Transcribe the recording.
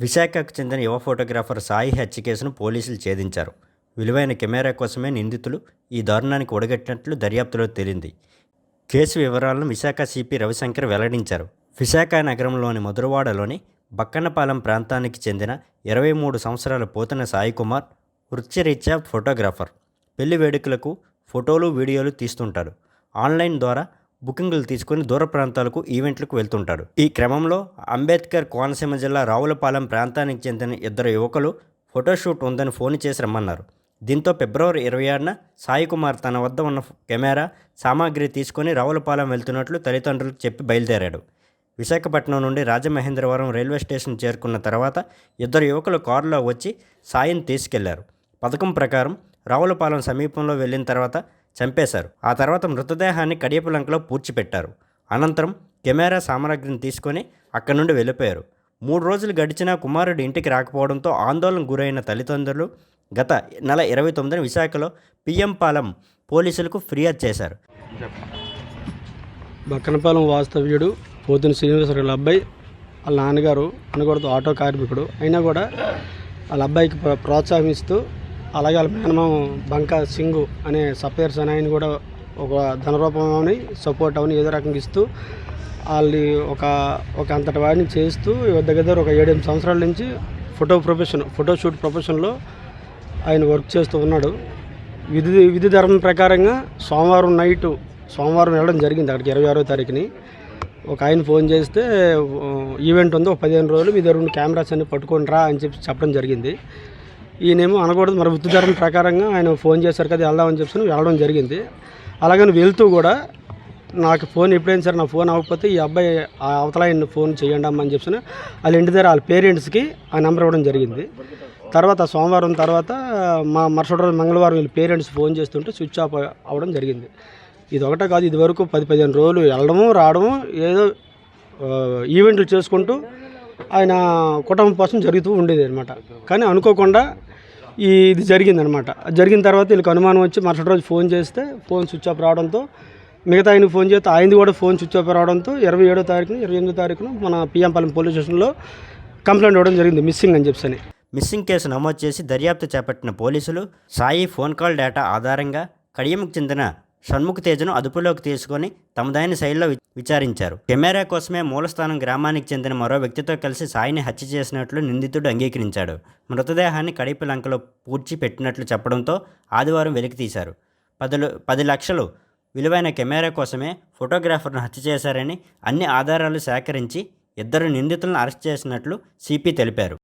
విశాఖకు చెందిన యువ ఫోటోగ్రాఫర్ సాయి హత్య కేసును పోలీసులు ఛేదించారు. విలువైన కెమెరా కోసమే నిందితులు ఈ దారుణానికి ఒడగట్టినట్లు దర్యాప్తులో తేలింది. కేసు వివరాలను విశాఖ సిపి రవిశంకర్ వెల్లడించారు. విశాఖ నగరంలోని మధురవాడలోని బక్కన్నపాలెం ప్రాంతానికి చెందిన ఇరవై మూడు సంవత్సరాల పోతన సాయి కుమార్ వృత్తిరీత్యా ఫోటోగ్రాఫర్. పెళ్ళి వేడుకలకు ఫోటోలు వీడియోలు తీస్తుంటాడు. ఆన్లైన్ ద్వారా బుకింగ్లు తీసుకుని దూర ప్రాంతాలకు ఈవెంట్లకు వెళ్తుంటాడు. ఈ క్రమంలో అంబేద్కర్ కోనసీమ జిల్లా రావులపాలెం ప్రాంతానికి చెందిన ఇద్దరు యువకులు ఫోటోషూట్ ఉందని ఫోన్ చేసి రమ్మన్నారు. దీంతో ఫిబ్రవరి ఇరవై ఆరున సాయి కుమార్ తన వద్ద ఉన్న కెమెరా సామాగ్రి తీసుకొని రావులపాలెం వెళ్తున్నట్లు తల్లిదండ్రులకు చెప్పి బయలుదేరాడు. విశాఖపట్నం నుండి రాజమహేంద్రవరం రైల్వే స్టేషన్ చేరుకున్న తర్వాత ఇద్దరు యువకులు కారులో వచ్చి సాయిని తీసుకెళ్ళారు. పథకం ప్రకారం రావులపాలెం సమీపంలో వెళ్ళిన తర్వాత చంపేశారు. ఆ తర్వాత మృతదేహాన్ని కడియపులంకలో పూడ్చిపెట్టారు. అనంతరం కెమెరా సామాగ్రిని తీసుకొని అక్కడి నుండి వెళ్ళిపోయారు. మూడు రోజులు గడిచినా కుమారుడు ఇంటికి రాకపోవడంతో ఆందోళన గురైన తల్లిదండ్రులు గత నెల ఇరవై తొమ్మిదిన విశాఖలో పిఎంపాలెం పోలీసులకు ఫిర్యాదు చేశారు. బక్కనపాలెం వాస్తవ్యుడు పోతుని శ్రీనివాసరావు అబ్బాయి వాళ్ళ నాన్నగారు అనకూడదు ఆటో కార్మికుడు. అయినా కూడా వాళ్ళ అబ్బాయికి ప్రోత్సాహం ప్రోత్సాహిస్తూ అలాగే వాళ్ళ మేనమామ బంకా సింగు అనే సఫేర్ అని ఆయన కూడా ఒక ధనరూపం సపోర్ట్ అవని ఏదో రకంగా ఇస్తూ వాళ్ళని ఒక ఒక అంతటి వాడిని చేస్తూ దగ్గర దగ్గర ఒక ఏడెనిమిది సంవత్సరాల నుంచి ఫోటో ప్రొఫెషన్ ఫోటోషూట్ ప్రొఫెషన్లో ఆయన వర్క్ చేస్తూ ఉన్నాడు. విధి విధి ధర్మం ప్రకారంగా సోమవారం నైటు సోమవారం వెళ్ళడం జరిగింది అక్కడికి ఇరవై ఆరో తారీఖుని. ఒక ఆయన ఫోన్ చేస్తే ఈవెంట్ ఉంది ఒక పదిహేను రోజులు మీ దగ్గర ఉన్న కెమెరాస్ అన్ని పట్టుకొని రా అని చెప్పి చెప్పడం జరిగింది. ఈయనేమో అనకూడదు మరి వృత్తి ధర్మం ప్రకారంగా ఆయన ఫోన్ చేశారు కదా వెళ్దామని చెప్పి వెళ్ళడం జరిగింది. అలాగని వెళ్తూ కూడా నాకు ఫోన్ ఎప్పుడైనా సరే నా ఫోన్ అవ్వకపోతే ఈ అబ్బాయి ఆ అవతల ఆయన ఫోన్ చేయండి అమ్మా అని చెప్పి వాళ్ళ ఇంటి దగ్గర వాళ్ళ పేరెంట్స్కి ఆ నెంబర్ ఇవ్వడం జరిగింది. తర్వాత సోమవారం తర్వాత మా మరుసటి రోజు మంగళవారం వీళ్ళ పేరెంట్స్ ఫోన్ చేస్తుంటే స్విచ్ ఆఫ్ అవ్వడం జరిగింది. ఇది ఒకటే కాదు ఇదివరకు పది పదిహేను రోజులు వెళ్ళడము రావడము ఏదో ఈవెంట్లు చేసుకుంటూ ఆయన కుటుంబం కోసం జరుగుతూ ఉండేది అనమాట కానీ అనుకోకుండా ఈ ఇది జరిగిందనమాట జరిగిన తర్వాత వీళ్ళకి అనుమానం వచ్చి మరుసటి రోజు ఫోన్ చేస్తే ఫోన్ స్విచ్ ఆఫ్ రావడంతో మిగతా ఆయన ఫోన్ చేస్తే ఆయనది కూడా ఫోన్ స్విచ్ ఆఫ్ రావడంతో ఇరవై ఏడో తారీఖున ఇరవై ఎనిమిదో తారీఖున మన పిఎంపాలెం పోలీస్ స్టేషన్లో కంప్లైంట్ ఇవ్వడం జరిగింది మిస్సింగ్ అని చెప్పి మిస్సింగ్ కేసు నమోదు చేసి దర్యాప్తు చేపట్టిన పోలీసులు సాయి ఫోన్ కాల్ డేటా ఆధారంగా కడియంకు చెందిన షణ్ముఖ్ తేజ్ను అదుపులోకి తీసుకొని తమదైన శైలిలో వి- విచారించారు. కెమెరా కోసమే మూలస్థానం గ్రామానికి చెందిన మరో వ్యక్తితో కలిసి సాయిని హత్య చేసినట్లు నిందితుడు అంగీకరించాడు. మృతదేహాన్ని కడిపి లంకలో పూడ్చి పెట్టినట్లు చెప్పడంతో ఆదివారం వెలికితీశారు పదులు పది లక్షలు విలువైన కెమెరా కోసమే ఫోటోగ్రాఫర్ను హత్య చేశారని అన్ని ఆధారాలు సేకరించి ఇద్దరు నిందితులను అరెస్ట్ చేసినట్లు సిపి తెలిపారు.